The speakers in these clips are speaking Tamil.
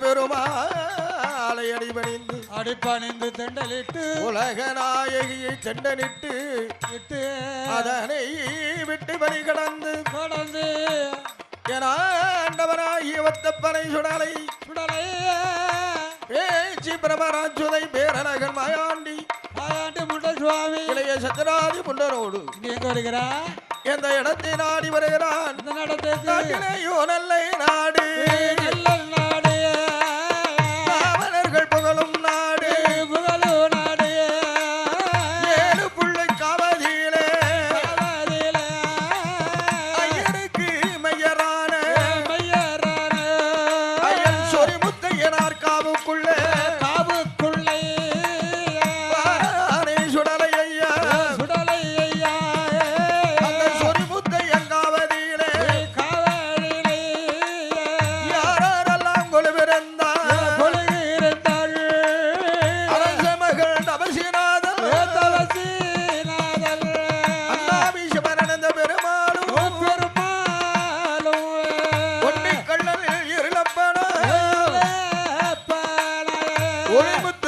பெருமாளை அடிபணிந்து அடிப்பணிந்து தெண்டலிட்டு உலக நாயகியை செண்டனிட்டு விட்டு அதனை விட்டு பலி கடந்து தொடர்ந்து என ஆண்டவனாகிய வத்தப்பனை சுடலை சுடலை பேச்சு பிரமராஜுதை பேரழகன் மாயாண்டி ஆயாண்டு முண்ட சுவாமி இளைய சத்யராஜி முண்டனோடு நீ எங்க வருகிறா எந்த இடத்தை நாடி வருகிறான்? நல்ல நாடு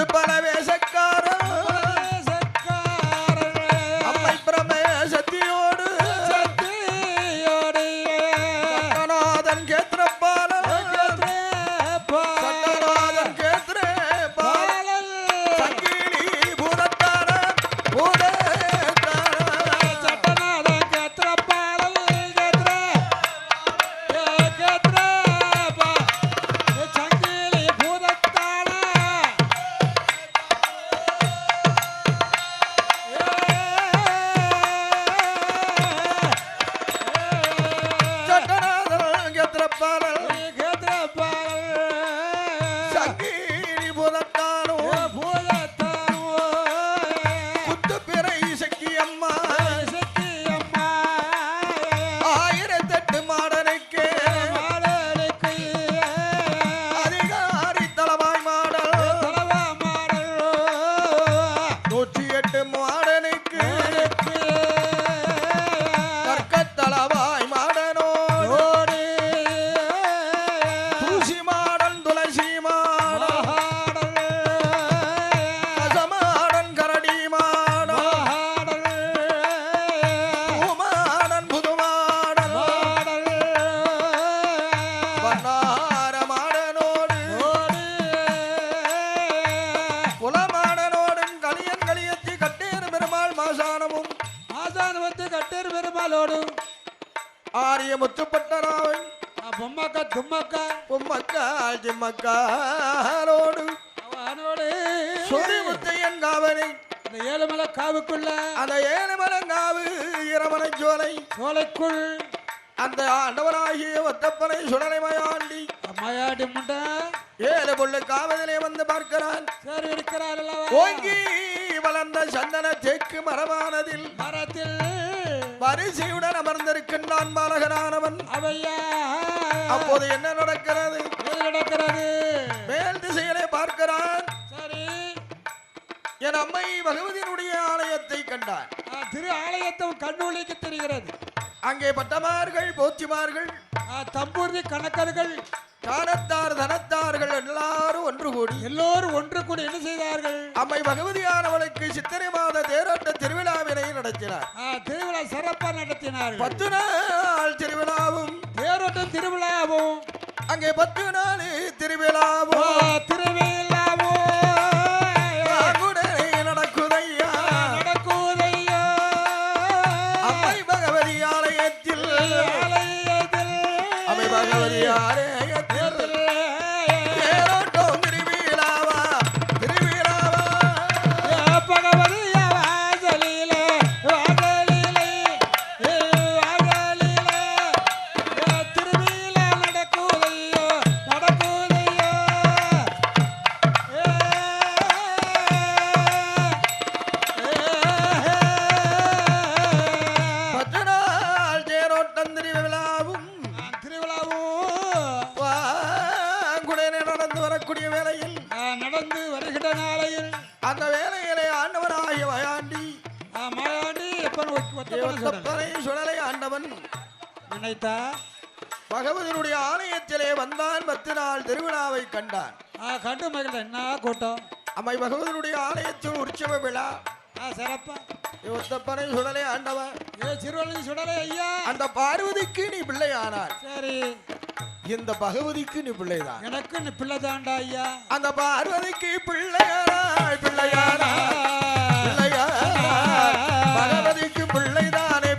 Foi para a mesa கட்டேர் பெருமாளோடு ஆரிய முத்துப்பட்டராவன் பொம்மக்கா தும்மக்கா. பொம்மக்கால் ஜிம்மக்காலோடு அவனோடு. சொல்லி முத்தையன் காவனை இந்த ஏழுமலை காவுக்குள்ள. அந்த ஏழு மலங்காவு இரமனை சோலை. சோலைக்குள். அந்த ஆண்டவனாகிய ஒத்தப்பனை சுடலைமயாண்டி. அம்மையாடி முண்டை. ஏழு பொண்ணு காவதிலே வந்து பார்க்கிறான். சரி இருக்கிறார் ஓங்கி வளர்ந்த சந்தன தேக்கு மரமானதில் மரத்தில் வரிசையுடன் அமர்ந்திருக்கின்றான் பாலகனானவன். அவையா? அப்போது என்ன நடக்கிறது? நடக்கிறது? மேல் திசையிலே பார்க்கிறான். சரி. என் அம்மை பகவதியினுடைய ஆலயத்தை கண்டான் ஆ, திரு ஆலயத்தும் கண்ணூலிக்கு தெரிகிறது. அங்கே பட்டமார்கள் போத்திமார்கள் தம்பூர்தி கணக்கர்கள் காணத்தார் தனத்தார்கள் எல்லாரும் ஒன்று கூடி. எல்லோரும் ஒன்று கூடி என்ன செய்தார்கள்? அம்மை பகவதியானவளுக்கு சித்திரை மாத தேரோட்ட திருவிழாவினை நடத்தினார். திருவிழா சிறப்பாக நடத்தினார்கள். பத்து நாள் திருவிழாவும் தேரோட்டம் திருவிழாவும். அங்கே பத்து நாள் திருவிழாவும். திருவிழாவும் நடந்து வருகின்ற நாளையில் அந்த வேலையிலே ஆண்டவனாகிய வயாண்டி மாயாண்டி எப்பன் சுடலை ஆண்டவன். நினைத்தா? பகவதினுடைய ஆலயத்திலே வந்தான் பத்து நாள் திருவிழாவை கண்டான். கண்டு மகிழ என்ன கூட்டம்? அம்மை பகவதனுடைய ஆலயத்தில் உற்சவ விழா. சிறப்பா. ஒத்தப்பனை சுடலை ஆண்டவன். ஏ சிறுவள்ளி சுடலை ஐயா. அந்த பார்வதிக்கு நீ பிள்ளையானார் சரி. இந்த பகவதிக்கு நீ பிள்ளைதான். எனக்கு நீ பிள்ளை தாண்டா ஐயா. அந்த பார்வதிக்கு பிள்ளையானாய் பிள்ளையானாய் பிள்ளையானாய் பகவதிக்கு பிள்ளைதானே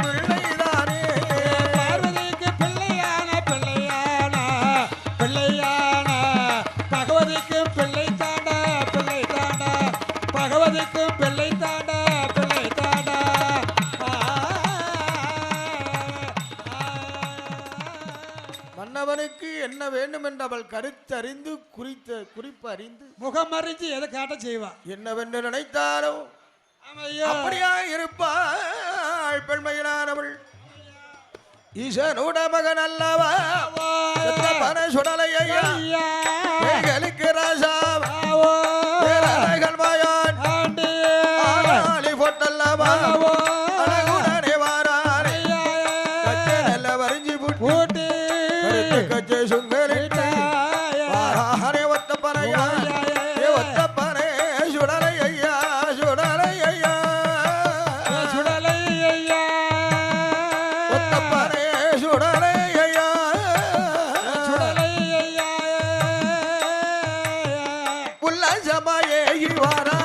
என்ன வேண்டும் என்று அவள் கருத்தறிந்து குறித்த குறிப்பு அறிந்து முகம் அறிஞ்சு எதை காட்ட செய்வா? என்னவென்று நினைத்தாரோ அப்படியா இருப்பாள் பெண்மையிலானவள். ஈசனுட மகன் அல்லவா? பன சுடலை ஐயா உல்லாசமாயே வாரா